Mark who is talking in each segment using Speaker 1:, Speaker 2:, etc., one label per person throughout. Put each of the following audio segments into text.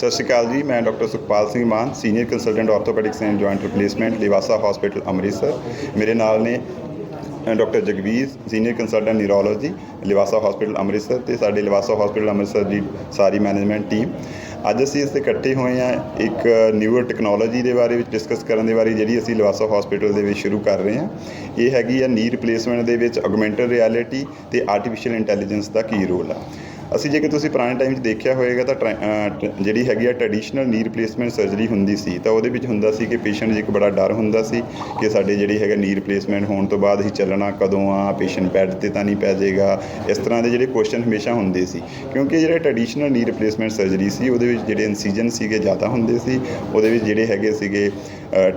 Speaker 1: ਸਤਿ ਸ਼੍ਰੀ ਅਕਾਲ ਜੀ, ਮੈਂ doctor Sukhpal Singh Mann, senior consultant orthopaedics and joint replacement Livasa hospital Amritsar. ਮੇਰੇ ਨਾਲ ਨੇ doctor Jagveer, senior consultant neurology Livasa hospital Amritsar ਤੇ ਸਾਡੇ ਲਿਵਾਸਾ ਹਸਪੀਟਲ ਅੰਮ੍ਰਿਤਸਰ ਦੀ ਸਾਰੀ ਮੈਨੇਜਮੈਂਟ ਟੀਮ ਅੱਜ ਅਸੀਂ ਇਸ ਤੇ ਇਕੱਠੇ ਹੋਏ ਹਾਂ ਇੱਕ ਨਿਊਅਰ ਟੈਕਨੋਲੋਜੀ ਦੇ ਬਾਰੇ ਵਿੱਚ ਡਿਸਕਸ ਕਰਨ ਦੇ ਬਾਰੇ, ਜਿਹੜੀ ਅਸੀਂ ਲਿਵਾਸਾ ਹਸਪੀਟਲ ਦੇ ਵਿੱਚ ਸ਼ੁਰੂ ਕਰ ਰਹੇ ਹਾਂ। ਇਹ ਹੈਗੀ ਆ ਨੀ ਰਿਪਲੇਸਮੈਂਟ ਦੇ ਵਿੱਚ ਆਗਮੈਂਟਡ ਰਿਐਲਿਟੀ ਤੇ ਆਰਟੀਫੀਸ਼ੀਅਲ ਇੰਟੈਲੀਜੈਂਸ ਦਾ ਕੀ ਰੋਲ ਆ। ਅਸੀਂ ਜੇਕਰ ਤੁਸੀਂ ਪੁਰਾਣੇ ਟਾਈਮ 'ਚ ਦੇਖਿਆ ਹੋਵੇਗਾ ਤਾਂ ਟਰਾ- ਟ- ਜਿਹੜੀ ਹੈਗੀ ਆ ਟ੍ਰੈਡੀਸ਼ਨਲ ਨੀ ਰਿਪਲੇਸਮੈਂਟ ਸਰਜਰੀ ਹੁੰਦੀ ਸੀ, ਤਾਂ ਉਹਦੇ ਵਿੱਚ ਹੁੰਦਾ ਸੀ ਕਿ ਪੇਸ਼ੈਂਟ 'ਚ ਇੱਕ ਬੜਾ ਡਰ ਹੁੰਦਾ ਸੀ ਕਿ ਸਾਡੇ ਜਿਹੜੀ ਹੈਗਾ ਨੀ ਰਿਪਲੇਸਮੈਂਟ ਹੋਣ ਤੋਂ ਬਾਅਦ ਹੀ ਚੱਲਣਾ ਕਦੋਂ ਆ ਪੇਸ਼ੈਂਟ ਬੈੱਡ ਤੇ ਤਾਂ ਨਹੀਂ ਪੈ ਜਾਏਗਾ, ਇਸ ਤਰ੍ਹਾਂ ਦੇ ਜਿਹੜੇ ਕੁਐਸਚਨ ਹਮੇਸ਼ਾ ਹੁੰਦੇ ਸੀ। ਕਿਉਂਕਿ ਜਿਹੜੇ ਟ੍ਰੈਡੀਸ਼ਨਲ ਨੀ ਰਿਪਲੇਸਮੈਂਟ ਸਰਜਰੀ ਸੀ, ਉਹਦੇ ਵਿੱਚ ਜਿਹੜੇ ਇਨਸੀਜਨ ਸੀਗੇ ਜ਼ਿਆਦਾ ਹੁੰਦੇ ਸੀ, ਉਹਦੇ ਵਿੱਚ ਜਿਹੜੇ ਹੈਗੇ ਸੀਗੇ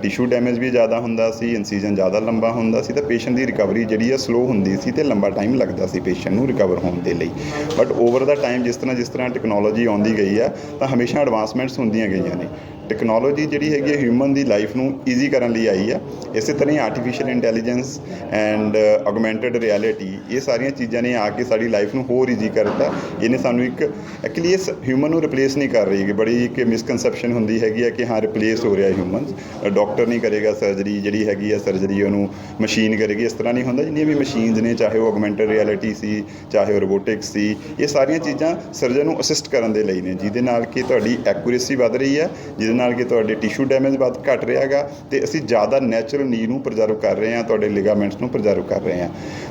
Speaker 1: ਟਿਸ਼ੂ ਡੈਮੇਜ ਵੀ ਜ਼ਿਆਦਾ ਹੁੰਦਾ ਸੀ ਇਨਸੀਜਨ ਜ਼ਿਆਦਾ ਲੰਬਾ ਹੁੰਦਾ ਸੀ ਤਾਂ ਪੇਸ਼ੈਂਟ ਦੀ ਰਿਕਵਰੀ ਜਿਹੜੀ ਆ ਸਲੋ ਹੁੰਦੀ ਸੀ ਤੇ ਲੰਬਾ ਟਾਈਮ ਲੱਗਦਾ ਸੀ ਪੇਸ਼ੈਂਟ ਨੂੰ ਰਿਕਵਰ ਹੋਣ ਦੇ ਲਈ। ਬਟ ਓਵਰ ਦਾ ਟਾਈਮ ਜਿਸ ਤਰ੍ਹਾਂ ਜਿਸ ਤਰ੍ਹਾਂ ਟੈਕਨੋਲੋਜੀ ਆਉਂਦੀ ਗਈ ਆ, ਤਾਂ ਹਮੇਸ਼ਾ ਐਡਵਾਂਸਮੈਂਟਸ ਹੁੰਦੀਆਂ ਗਈਆਂ ਨੇ। ਟੈਕਨੋਲੋਜੀ ਜਿਹੜੀ ਹੈਗੀ ਹੈ ਹਿਊਮਨ ਦੀ ਲਾਈਫ ਨੂੰ ਈਜ਼ੀ ਕਰਨ ਲਈ ਆਈ ਆ ਇਸੇ ਤਰ੍ਹਾਂ ਹੀ artificial intelligence and augmented reality ਇਹ ਸਾਰੀਆਂ ਚੀਜ਼ਾਂ ਨੇ ਆ ਕੇ ਸਾਡੀ ਲਾਈਫ ਨੂੰ ਹੋਰ ਈਜ਼ੀ ਕਰਤਾ। ਇਹਨੇ ਸਾਨੂੰ ਇੱਕ ਐਕਚੁਅਲੀ ਇਸ ਹਿਊਮਨ ਨੂੰ ਰਿਪਲੇਸ ਨਹੀਂ ਕਰ ਰਹੀ ਕਿ ਬੜੀ ਇੱਕ ਮਿਸਕਨਸੈਪਸ਼ਨ ਹੁੰਦੀ ਹੈਗੀ ਆ ਕਿ ਹਾਂ ਰਿਪਲੇਸ ਹੋ ਰਿਹਾ ਹਿਊਮਨਸ ਡਾਕਟਰ ਨਹੀਂ ਕਰੇਗਾ ਸਰਜਰੀ ਜਿਹੜੀ ਹੈਗੀ ਆ ਸਰਜਰੀ ਉਹਨੂੰ ਮਸ਼ੀਨ ਕਰੇਗੀ। ਇਸ ਤਰ੍ਹਾਂ ਨਹੀਂ ਹੁੰਦਾ। ਜਿੰਨੀਆਂ ਵੀ ਮਸ਼ੀਨਸ ਨੇ ਚਾਹੇ ਉਹ ਆਗਮੈਂਟਡ ਰਿਐਲਿਟੀ ਸੀ ਚਾਹੇ ਉਹ ਰੋਬੋਟਿਕਸ ਸੀ ਇਹ ਸਾਰੀਆਂ ਚੀਜ਼ਾਂ ਸਰਜਨ ਨੂੰ ਅਸਿਸਟ ਕਰਨ ਦੇ ਲਈ ਨੇ। ਜਿਹਦੇ ਨਾਲ ਕਿ ਤੁਹਾਡੀ ਐਕੂਰੇਸੀ ਵੱਧ ਰਹੀ ਹੈ ਜਿਹਦੇ ਨਾਲ ਕਿ ਤੁਹਾਡੇ ਟਿਸ਼ੂ ਡੈਮੇਜ ਵੱਧ ਘਟ ਰਿਹਾਗਾ ਤੇ ਅਸੀਂ ਜ਼ਿਆਦਾ ਨੈਚੁਰਲ ਨੀ ਨੂੰ ਪ੍ਰਜਰਵ ਕਰ ਰਹੇ ਹਾਂ, ਤੁਹਾਡੇ ਲਿਗਾਮੈਂਟਸ ਨੂੰ ਪ੍ਰਜਰਵ ਕਰ ਰਹੇ ਹਾਂ।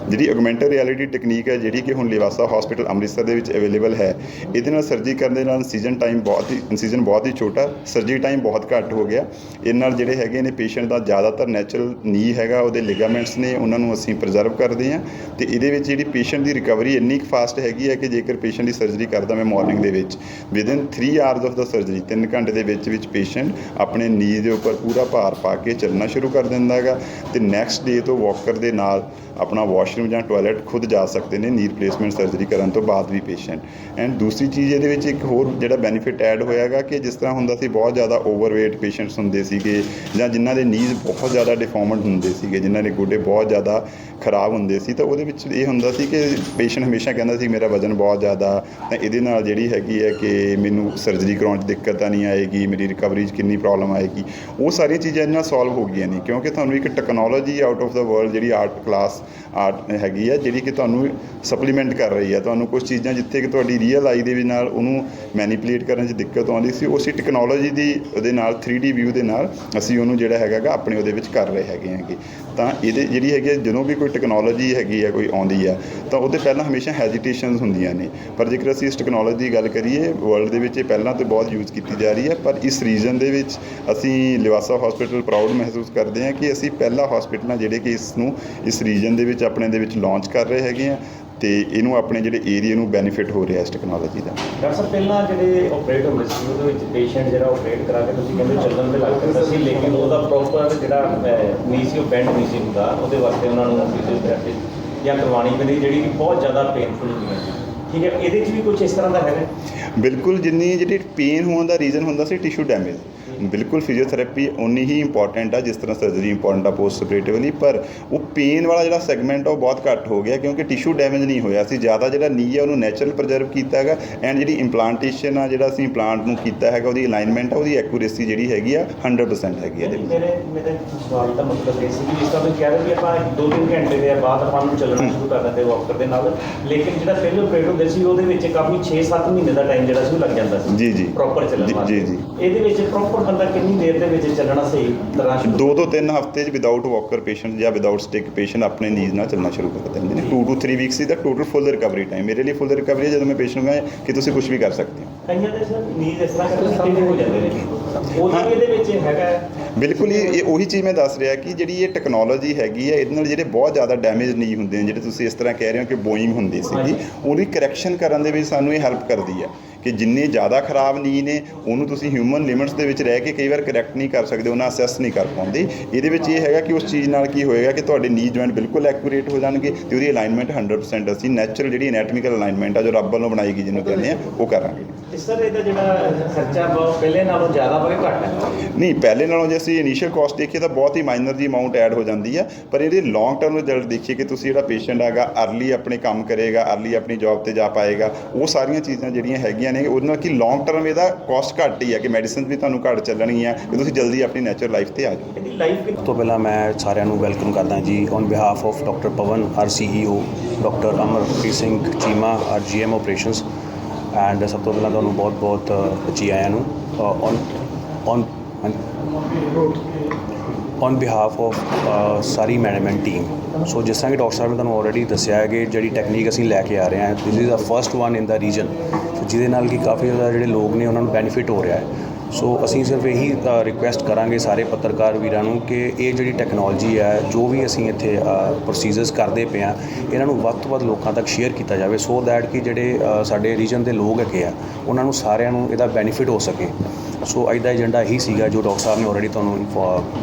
Speaker 1: ਜਿਹੜੀ ਆਗਮੈਂਟਡ ਰਿਐਲਿਟੀ ਟੈਕਨੀਕ ਹੈ, ਜਿਹੜੀ ਕਿ ਹੁਣ ਲਿਵਾਸਾ ਹਸਪੀਟਲ ਅੰਮ੍ਰਿਤਸਰ ਦੇ ਵਿੱਚ ਅਵੇਲੇਬਲ ਹੈ, ਇਹਦੇ ਨਾਲ ਸਰਜਰੀ ਕਰਨ ਦੇ ਨਾਲ ਸੀਜ਼ਨ ਟਾਈਮ ਬਹੁਤ ਹੀ ਇਨਸੀਜਨ ਬਹੁਤ ਹੀ ਛੋਟਾ ਸਰਜਰੀ ਟਾਈਮ ਬਹੁਤ ਘੱਟ ਹੋ ਗਿਆ। ਇਹ ਨਾਲ ਜਿਹੜੇ ਹੈਗੇ ਨੇ ਪੇਸ਼ੈਂਟ ਦਾ ਜ਼ਿਆਦਾਤਰ ਨੈਚੁਰਲ ਨੀ ਹੈਗਾ, ਉਹਦੇ ਲਿਗਾਮੈਂਟਸ ਨੇ ਉਹਨਾਂ ਨੂੰ ਅਸੀਂ ਪ੍ਰਜਰਵ ਕਰਦੇ ਹਾਂ ਤੇ ਇਹਦੇ ਵਿੱਚ ਜਿਹੜੀ ਪੇਸ਼ੈਂਟ ਦੀ ਰਿਕਵਰੀ ਇੰਨੀ ਕੁ ਫਾਸਟ ਹੈਗੀ ਹੈ ਕਿ ਜੇਕਰ ਪੇਸ਼ੈਂਟ ਦੀ ਸਰਜਰੀ ਕਰਦਾ ਮੈਂ ਮਾਰਨਿੰਗ ਦੇ ਵਿੱਚ within 3 hours of the surgery 3 ਘੰਟੇ ਦੇ ਵਿੱਚ ਵਿੱਚ ਪੇਸ਼ੈਂਟ ਆਪਣੇ ਨੀ ਦੇ ਉੱਪਰ ਪੂਰਾ ਭਾਰ ਪਾ ਕੇ ਚੱਲਣਾ ਸ਼ੁਰੂ ਕਰ ਦਿੰਦਾ ਹੈਗਾ ਤੇ ਨੈਕਸਟ ਡੇ ਤੋਂ ਵਾਕਰ ਦੇ ਨਾਲ ਆਪਣਾ ਵਾਸ਼ਰੂਮ ਜਾਂ ਟਾਇਲਟ ਖੁਦ ਜਾ ਸਕਦੇ ਨੇ ਨੀ ਰਿਪਲੇਸਮੈਂਟ ਸਰਜਰੀ ਕਰਨ ਤੋਂ ਬਾਅਦ ਵੀ ਪੇਸ਼ੈਂਟ ਐਂਡ ਦੂਸਰੀ ਚੀਜ਼ ਇਹਦੇ ਵਿੱਚ ਇੱਕ ਹੋਰ ਜਿਹੜਾ ਬੈਨੀਫਿਟ ਐਡ ਹੋਇਆਗਾ ਕਿ ਜਿਸ ਤਰ੍ਹਾਂ ਹੁੰਦਾ ਸੀ ਬਹੁਤ ਜ਼ਿਆਦਾ ਓਵਰਵੇਟ ਪੇਸ਼ੈਂਟਸ ਹੁੰਦੇ ਸੀਗੇ ਜਾਂ ਜਿਨ੍ਹਾਂ ਦੇ ਨੀਜ਼ ਬਹੁਤ ਜ਼ਿਆਦਾ ਡਿਫਾਰਮਡ ਹੁੰਦੇ ਸੀਗੇ, ਜਿਨ੍ਹਾਂ ਦੇ ਗੋਡੇ ਬਹੁਤ ਜ਼ਿਆਦਾ ਖਰਾਬ ਹੁੰਦੇ ਸੀ, ਤਾਂ ਉਹਦੇ ਵਿੱਚ ਇਹ ਹੁੰਦਾ ਸੀ ਕਿ ਪੇਸ਼ੈਂਟ ਹਮੇਸ਼ਾ ਕਹਿੰਦਾ ਸੀ, ਮੇਰਾ ਵਜ਼ਨ ਬਹੁਤ ਜ਼ਿਆਦਾ। ਤਾਂ ਇਹਦੇ ਨਾਲ ਜਿਹੜੀ ਹੈਗੀ ਹੈ ਕਿ ਮੈਨੂੰ ਸਰਜਰੀ ਕਰਾਉਣ 'ਚ ਦਿੱਕਤ ਤਾਂ ਨਹੀਂ ਆਏਗੀ, ਮੇਰੀ ਕਵਰੇਜ ਕਿੰਨੀ ਪ੍ਰੋਬਲਮ ਆਏਗੀ। ਉਹ ਸਾਰੀਆਂ ਚੀਜ਼ਾਂ ਇਹਨਾਂ ਸੋਲਵ ਹੋ ਗਈਆਂ ਨੇ ਕਿਉਂਕਿ ਤੁਹਾਨੂੰ ਇੱਕ technology out of the world ਜਿਹੜੀ ਆਰਟ ਕਲਾਸ ਆਰਟ ਹੈਗੀ ਆ ਜਿਹੜੀ ਕਿ ਤੁਹਾਨੂੰ ਸਪਲੀਮੈਂਟ ਕਰ ਰਹੀ ਹੈ ਤੁਹਾਨੂੰ ਕੁਝ ਚੀਜ਼ਾਂ ਜਿੱਥੇ ਕਿ ਤੁਹਾਡੀ ਰੀਅਲ ਆਈ ਦੇ ਵੀ ਨਾਲ ਉਹਨੂੰ ਮੈਨੀਪੂਲੇਟ ਕਰਨ 'ਚ ਦਿੱਕਤ ਆਉਂਦੀ ਸੀ ਉਸੇ ਟੈਕਨੋਲੋਜੀ ਦੀ ਉਹਦੇ ਨਾਲ 3D ਵਿਊ ਦੇ ਨਾਲ ਅਸੀਂ ਉਹਨੂੰ ਜਿਹੜਾ ਹੈਗਾਗਾ ਆਪਣੇ ਉਹਦੇ ਵਿੱਚ ਕਰ ਰਹੇ ਹੈਗੇ ਹੈਗੇ। ਤਾਂ ਇਹਦੇ ਜਿਹੜੀ ਹੈਗੀ ਹੈ, ਜਦੋਂ ਵੀ ਕੋਈ ਟੈਕਨੋਲੋਜੀ ਹੈਗੀ ਆ ਕੋਈ ਆਉਂਦੀ ਆ ਤਾਂ ਉਹਦੇ ਪਹਿਲਾਂ ਹਮੇਸ਼ਾ ਹੈਜ਼ਿਟੇਸ਼ਨਸ ਹੁੰਦੀਆਂ ਨੇ। ਪਰ ਜੇਕਰ ਅਸੀਂ ਇਸ ਟੈਕਨੋਲੋਜੀ ਦੀ ਗੱਲ ਕਰੀਏ ਵਰਲਡ ਦੇ ਵਿੱਚ ਇਹ ਪਹਿਲਾਂ ਤੋਂ ਬਹੁਤ ਯੂਜ਼ ਕੀਤੀ ਜਾ ਰਹੀ ਹੈ ਪਰ ਇਸ ਰੀਜਨ ਦੇ ਵਿੱਚ ਅਸੀਂ ਲਿਵਾਸਾ ਹਸਪੀਟਲ ਪ੍ਰਾਊਡ ਮਹਿਸੂਸ ਕਰਦੇ ਹਾਂ ਕਿ ਅਸੀਂ ਪਹਿਲਾ ਹਸਪੀਟਲ ਆ ਜਿਹੜੇ ਕਿ ਇਸ ਨੂੰ ਇਸ ਰੀਜਨ ਦੇ ਵਿੱਚ ਆਪਣੇ ਦੇ ਵਿੱਚ ਲਾਂਚ ਕਰ ਰਹੇ ਹੈਗੇ ਆ ਤੇ ਇਹਨੂੰ ਆਪਣੇ ਜਿਹੜੇ ਏਰੀਆ ਨੂੰ ਬੈਨੀਫਿਟ ਹੋ ਰਿਹਾ ਇਸ ਟੈਕਨੋਲੋਜੀ ਦਾ।
Speaker 2: ਡਾਕਟਰ ਸਾਹਿਬ, ਪਹਿਲਾਂ ਜਿਹੜੇ ਆਪਰੇਟ ਹੁੰਦੇ ਸੀ, ਉਹਦੇ ਵਿੱਚ ਪੇਸ਼ੈਂਟ ਜਿਹੜਾ ਆਪਰੇਟ ਕਰਾ ਕੇ ਤੁਸੀਂ ਕਹਿੰਦੇ ਚੱਲਣ ਦੇ ਲੱਗ ਪੈਂਦਾ ਸੀ, ਲੇਕਿਨ ਉਹਦਾ ਪ੍ਰੋਪਰ ਜਿਹੜਾ ਨਹੀਂ ਸੀ, ਉਹ ਬੈਂਡ ਨਹੀਂ ਸੀ ਹੁੰਦਾ, ਉਹਦੇ ਵਾਸਤੇ ਉਹਨਾਂ ਨੂੰ ਫਿਜ਼ੀਓਥੈਰੇਪੀ ਜਾਂ ਕਰਵਾਉਣੀ ਪੈਂਦੀ, ਜਿਹੜੀ ਕਿ ਬਹੁਤ ਜ਼ਿਆਦਾ ਪੇਨਫੁਲ ਹੁੰਦੀਆਂ ਸੀ ਠੀਕ ਹੈ ਇਹਦੇ 'ਚ ਵੀ ਕੁਝ ਇਸ ਤਰ੍ਹਾਂ ਦਾ ਹੈਗਾ?
Speaker 1: ਬਿਲਕੁਲ ਜਿੰਨੀ ਜਿਹੜੀ ਪੇਨ ਹੋਣ ਦਾ ਰੀਜ਼ਨ ਹੁੰਦਾ ਸੀ ਟਿਸ਼ੂ ਡੈਮੇਜ ਬਿਲਕੁਲ ਫਿਜ਼ੀਓਥੈਰੇਪੀ ਉਨੀ ਹੀ ਇੰਪੋਰਟੈਂਟ ਆ ਜਿਸ ਤਰ੍ਹਾਂ ਸਰਜਰੀ ਇੰਪੋਰਟੈਂਟ ਆ ਪੋਸਟ ਆਪਰੇਟਿਵਲੀ ਪਰ ਉਹ ਪੇਨ ਵਾਲਾ ਜਿਹੜਾ ਸੈਗਮੈਂਟ ਆ ਉਹ ਬਹੁਤ ਘੱਟ ਹੋ ਗਿਆ ਕਿਉਂਕਿ ਟਿਸ਼ੂ ਡੈਮੇਜ ਨਹੀਂ ਹੋਇਆ ਸੀ। ਜ਼ਿਆਦਾ ਜਿਹੜਾ ਨੀ ਆ ਉਹਨੂੰ ਨੈਚੁਰਲ ਪ੍ਰੀਜ਼ਰਵ ਕੀਤਾ ਹੈਗਾ ਐਂਡ ਜਿਹੜੀ ਇੰਪਲਾਂਟੇਸ਼ਨ ਆ ਜਿਹੜਾ ਅਸੀਂ ਇੰਪਲਾਂਟ ਨੂੰ ਕੀਤਾ ਹੈਗਾ ਉਹਦੀ ਅਲਾਈਨਮੈਂਟ ਆ ਉਹਦੀ ਐਕੂਰੇਸੀ ਜਿਹੜੀ ਹੈਗੀ ਆ 100% ਹੈਗੀ ਆ
Speaker 2: ਮੇਰੇ ਮੇਰੇ ਸਵਾਲ ਦਾ ਮਤਲਬ ਇਹ ਸੀ ਕਿ ਜਿਸ ਤਰ੍ਹਾਂ ਤੁਸੀਂ ਕਹਿ ਰਹੇ ਵੀ ਆਪਾਂ 2-3 ਘੰਟੇ ਦੇ ਬਾਅਦ ਆਪਾਂ ਨੂੰ ਚੱਲਣਾ ਸ਼ੁਰੂ ਕਰ ਦਿੰਦੇ ਵਾਕਰ ਦੇ ਨਾਲ ਲੇਕਿਨ ਜਿਹੜਾ ਪਹਿਲੇ ਆਪਰੇਟ ਹੁੰਦੇ ਸੀ ਉਹਦੇ ਵਿੱਚ ਕਾਫੀ 6-7 ਮਹੀਨੇ ਦਾ ਟਾਈਮ ਜਿਹੜਾ ਸੀ ਉਹ ਲੱਗ ਜਾਂਦਾ ਸੀ।
Speaker 1: ਜੀ ਜੀ।
Speaker 2: ਪ੍ਰੋਪਰ ਚੱਲਣ
Speaker 1: ਜੀ,
Speaker 2: ਵਾਸਤੇ।
Speaker 1: ਜੀ, ਜੀ।
Speaker 2: ਇਹਦੇ ਵਿੱਚ ਪ੍ਰੋਪਰ ਬੰਦਾ ਕਿੰਨੀ ਦੇਰ ਦੇ ਵਿੱਚ ਚੱਲਣਾ ਸਹੀ ਤਰ੍ਹਾਂ
Speaker 1: ਦੋ ਤੋਂ ਤਿੰਨ ਹਫ਼ਤੇ 'ਚ ਵਿਦਆਊਟ ਵਾਕਰ ਪੇਸ਼ੈਂਟ ਜਾਂ ਵਿਦਆਊਟ ਸਟਿਕ ਪੇਸ਼ੈਂਟ ਆਪਣੇ ਨੀਜ਼ ਨਾਲ ਚੱਲਣਾ ਸ਼ੁਰੂ ਕਰ ਦਿੰਦੇ ਨੇ। 2 ਤੋਂ 3 ਵੀਕਸ ਦੀ ਟੋਟਲ ਫੁੱਲ ਰਿਕਵਰੀ ਟਾਈਮ ਮੇਰੇ ਲਈ ਫੁੱਲ ਰਿਕਵਰੀ ਹੈ ਜਦੋਂ ਮੈਂ ਪੇਸ਼ੈਂਟ ਨੂੰ ਕਹਾਂ ਕਿ ਤੁਸੀਂ ਕੁਝ ਵੀ ਕਰ ਸਕਦੇ ਹੋ।
Speaker 2: ਕਈਆਂ ਦੇ ਸਰ ਨੀਜ਼ ਇਸ ਤਰ੍ਹਾਂ ਕਰਕੇ ਹੋ ਜਾਂਦੇ ਨੇ। ਇਹਦੇ ਵਿੱਚ ਹੈਗਾ।
Speaker 1: ਬਿਲਕੁਲ ਹੀ ਇਹ ਉਹੀ ਚੀਜ਼ ਮੈਂ ਦੱਸ ਰਿਹਾ ਕਿ ਜਿਹੜੀ ਇਹ ਟੈਕਨੋਲੋਜੀ ਹੈਗੀ ਹੈ ਇਹਦੇ ਨਾਲ ਜਿਹੜੇ ਬਹੁਤ ਜ਼ਿਆਦਾ ਡੈਮੇਜ ਨਹੀਂ ਹੁੰਦੇ ਨੇ ਜਿਹੜੇ ਤੁਸੀਂ ਇਸ ਤਰ੍ਹਾਂ ਕਹਿ ਰਹੇ ਹੋ ਕਿ ਬੋਇੰਗ ਹੁੰਦੀ ਸੀਗੀ। ਉਹਦੀ ਕਰੈਕਸ਼ਨ ਕਰਨ ਦੇ ਵਿੱਚ ਸਾਨੂੰ ਇਹ ਹੈਲਪ ਕਰਦੀ ਹੈ ਕਿ ਜਿੰਨੇ ਜ਼ਿਆਦਾ ਖਰਾਬ ਨੀ ਨੇ ਉਹਨੂੰ ਤੁਸੀਂ ਹਿਊਮਨ ਲਿਮਿਟਸ ਦੇ ਵਿੱਚ ਰਹਿ ਕੇ ਕਈ ਵਾਰ ਕਰੈਕਟ ਨਹੀਂ ਕਰ ਸਕਦੇ ਉਹਨਾਂ ਅਸੈਸ ਨਹੀਂ ਕਰ ਪਾਉਂਦੇ। ਇਹਦੇ ਵਿੱਚ ਇਹ ਹੈਗਾ ਕਿ ਉਸ ਚੀਜ਼ ਨਾਲ ਕੀ ਹੋਏਗਾ ਕਿ ਤੁਹਾਡੇ ਨੀ ਜੁਆਇੰਟ ਬਿਲਕੁਲ ਐਕੂਰੇਟ ਹੋ ਜਾਣਗੇ ਤੇ ਉਹਦੀ ਅਲਾਈਨਮੈਂਟ 100% ਅਸੀਂ ਨੈਚੁਰਲ ਜਿਹੜੀ ਅਨੈਟਮੀਕਲ ਅਲਾਈਨਮੈਂਟ ਆ ਜੋ ਰੱਬ ਵੱਲੋਂ ਬਣਾਈ ਗਈ ਜਿਹਨੂੰ ਕਹਿੰਦੇ ਆ ਉਹ ਕਰਾਂਗੇ।
Speaker 2: ਸਰ ਇਹਦਾ ਜਿਹੜਾ ਖਰਚਾ ਬਹੁਤ ਪਹਿਲੇ ਨਾਲੋਂ ਜ਼ਿਆਦਾ ਵਾ ਕਿ ਘੱਟ ਹੈ।
Speaker 1: ਨਹੀਂ ਪਹਿਲੇ ਨਾਲੋਂ ਜੇ ਅਸੀਂ ਇਨੀਸ਼ੀਅਲ ਕਾਸਟ ਦੇਖੀਏ ਤਾਂ ਬਹੁਤ ਹੀ ਮਾਈਨਰ ਦੀ ਅਮਾਉਂਟ ਐਡ ਹੋ ਜਾਂਦੀ ਹੈ ਪਰ ਇਹਦੇ ਲੌਂਗ ਟਰਮ ਰਿਜ਼ਲਟ ਦੇਖੀਏ ਕਿ ਤੁਸੀਂ ਜਿਹੜਾ ਪੇਸ਼ੈਂਟ ਹੈਗਾ ਅਰਲੀ ਆਪਣੇ ਕੰਮ ਕਰੇਗਾ ਅਰਲੀ ਆਪਣੀ ਜੌਬ ਤੇ ਜਾ ਪਾਏਗਾ ਉਹ ਸਾਰੀਆਂ ਚੀਜ਼ਾਂ ਜਿਹੜੀਆਂ ਹੈਗੀਆਂ ਹੈਗੀਆਂ ਨੇ ਉਹਦੇ ਨਾਲ ਕਿ ਲੌਂਗ ਟਰਮ ਇਹਦਾ ਕਾਸਟ ਘੱਟ ਹੀ ਹੈ ਕਿ ਮੈਡੀਸਿਨ ਵੀ ਤੁਹਾਨੂੰ ਘੱਟ ਚੱਲਣਗੀਆਂ ਤੇ ਤੁਸੀਂ ਜਲਦੀ ਆਪਣੀ ਨੈਚੁਰਲ ਲਾਈਫ ਤੇ ਆ ਜਾਓ।
Speaker 2: ਲਾਈਫ
Speaker 3: ਸਭ ਤੋਂ ਪਹਿਲਾਂ ਮੈਂ ਸਾਰਿਆਂ ਨੂੰ ਵੈਲਕਮ ਕਰਦਾ ਜੀ on behalf of doctor Pawan our CEO doctor Amarpreet Singh Cheema our GM operations and ਸਭ ਤੋਂ ਪਹਿਲਾਂ ਤੁਹਾਨੂੰ ਬਹੁਤ-ਬਹੁਤ ਜੀ ਆਇਆਂ ਨੂੰ on on on behalf of sorry management team so ਜਿਸ ਤਰ੍ਹਾਂ ਕਿ ਡਾਕਟਰ ਸਾਹਿਬ ਨੇ ਤੁਹਾਨੂੰ ਆਲਰੇਡੀ ਦੱਸਿਆ ਹੈ ਕਿ ਜਿਹੜੀ ਟੈਕਨੀਕ ਅਸੀਂ ਲੈ ਕੇ ਆ ਰਹੇ ਹਾਂ this is the first one in the region ਜਿਹਦੇ ਨਾਲ ਕਿ ਕਾਫੀ ਜ਼ਿਆਦਾ ਜਿਹੜੇ ਲੋਕ ਨੇ, ਉਹਨਾਂ ਨੂੰ ਬੈਨੀਫਿਟ ਹੋ ਰਿਹਾ ਹੈ। ਸੋ ਅਸੀਂ ਸਿਰਫ ਇਹੀ ਰਿਕੁਐਸਟ ਕਰਾਂਗੇ ਸਾਰੇ ਪੱਤਰਕਾਰ ਵੀਰਾਂ ਨੂੰ ਕਿ ਇਹ ਜਿਹੜੀ ਟੈਕਨੋਲੋਜੀ ਹੈ, ਜੋ ਵੀ ਅਸੀਂ ਇੱਥੇ ਪ੍ਰੋਸੀਜਰਸ ਕਰਦੇ ਪਏ ਆ ਇਹਨਾਂ ਨੂੰ ਵੱਧ ਤੋਂ ਵੱਧ ਲੋਕਾਂ ਤੱਕ ਸ਼ੇਅਰ ਕੀਤਾ ਜਾਵੇ ਸੋ ਦੈਟ ਕਿ ਜਿਹੜੇ ਸਾਡੇ ਰੀਜਨ ਦੇ ਲੋਕ ਹੈਗੇ ਆ, ਉਹਨਾਂ ਨੂੰ ਸਾਰਿਆਂ ਨੂੰ ਇਹਦਾ ਬੈਨੀਫਿਟ ਹੋ ਸਕੇ। ਸੋ ਅੱਜ ਦਾ ਏਜੰਡਾ ਇਹੀ ਸੀਗਾ ਜੋ ਡਾਕਟਰ ਸਾਹਿਬ ਨੇ ਆਲਰੇਡੀ ਤੁਹਾਨੂੰ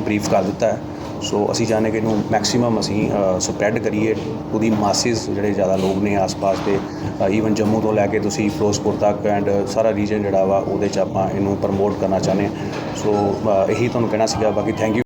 Speaker 3: ਬਰੀਫ ਕਰ ਦਿੱਤਾ ਹੈ। ਸੋ ਅਸੀਂ ਚਾਹੁੰਦੇ ਕਿ ਇਹਨੂੰ ਮੈਕਸਿਮਮ ਅਸੀਂ ਸਪਰੈਡ ਕਰੀਏ। ਉਹਦੀ ਮਾਸਿਸ ਜਿਹੜੇ ਜ਼ਿਆਦਾ ਲੋਕ ਨੇ ਆਸ-ਪਾਸ ਦੇ ਈਵਨ ਜੰਮੂ ਤੋਂ ਲੈ ਕੇ ਤੁਸੀਂ ਫਿਰੋਜ਼ਪੁਰ ਤੱਕ ਐਂਡ ਸਾਰਾ ਰੀਜਨ ਜਿਹੜਾ ਵਾ, ਉਹਦੇ ਚ ਆਪਾਂ ਇਹਨੂੰ ਪ੍ਰਮੋਟ ਕਰਨਾ ਚਾਹੁੰਦੇ ਹਾਂ। ਸੋ ਇਹੀ ਤੁਹਾਨੂੰ ਕਹਿਣਾ ਸੀਗਾ। ਬਾਕੀ ਥੈਂਕ ਯੂ